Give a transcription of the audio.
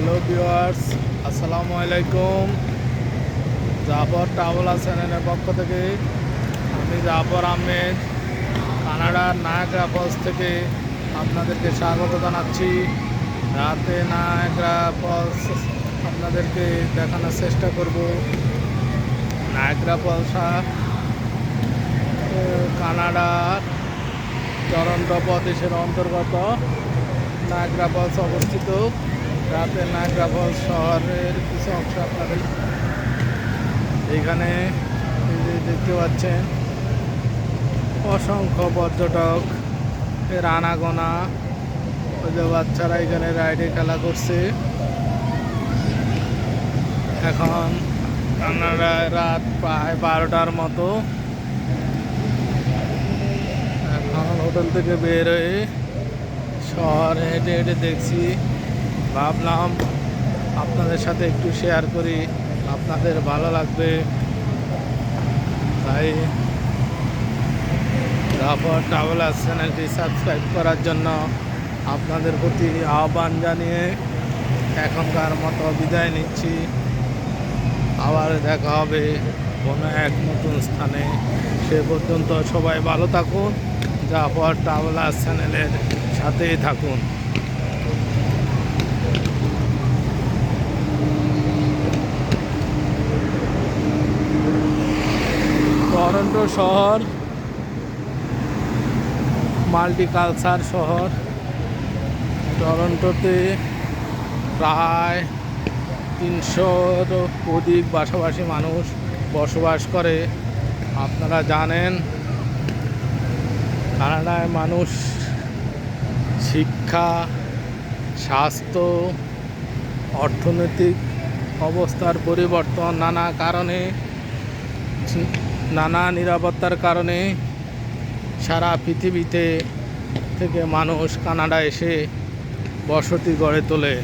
Hello viewers আসসালামু আলাইকুম জাফর ট্রাভেলা চ্যানেলের পক্ষ থেকে আমি জাফর আহমেদ কানাডার নায়গ্রা ফলস থেকে আপনাদেরকে স্বাগত জানাচ্ছি। রাতে নায়গ্রা ফলস আপনাদেরকে দেখানোর চেষ্টা করব। নায়গ্রা ফলসা কানাডার টরন্টো প্রদেশের অন্তর্গত নাগরা ফলস অবস্থিত। রাতে নাগরা ফলস শহরের কিছু অংশ আপনাদের এখানে দেখতে পাচ্ছেন। অসংখ্য পর্যটক, এর আনাগোনা, ওই যে বাচ্চারা এখানে রাইডে খেলা করছে। এখন আপনারা রাত প্রায় বারোটার মতো এখন হোটেল থেকে বের হয়ে শহরে হেঁটে হেঁটে দেখছি। ভাবলাম আপনাদের সাথে একটু শেয়ার করি, আপনাদের ভালো লাগবে। তাই রাফর ট্রাভেলার চ্যানেলটি সাবস্ক্রাইব করার জন্য আপনাদের প্রতি আহ্বান জানিয়ে এখনকার মতো বিদায় নিচ্ছি। আবার দেখা হবে কোনো এক নতুন স্থানে। সে পর্যন্ত সবাই ভালো থাকুন জাফর ট্রাভেলার চ্যানেলের সাথেই থাকুন টরন্টো শহর, মাল্টিকালচার শহর, টরন্টোতে প্রায় তিনশোর অধিক বাসাবাসী মানুষ বসবাস করে। আপনারা জানেন, কানাডায় মানুষ শিক্ষা, স্বাস্থ্য, অর্থনৈতিক অবস্থার পরিবর্তন নানা কারণে নানা নিরাপত্তার কারণে সারা পৃথিবীতে থেকে মানুষ কানাডা এসে বসতি গড়ে তোলে।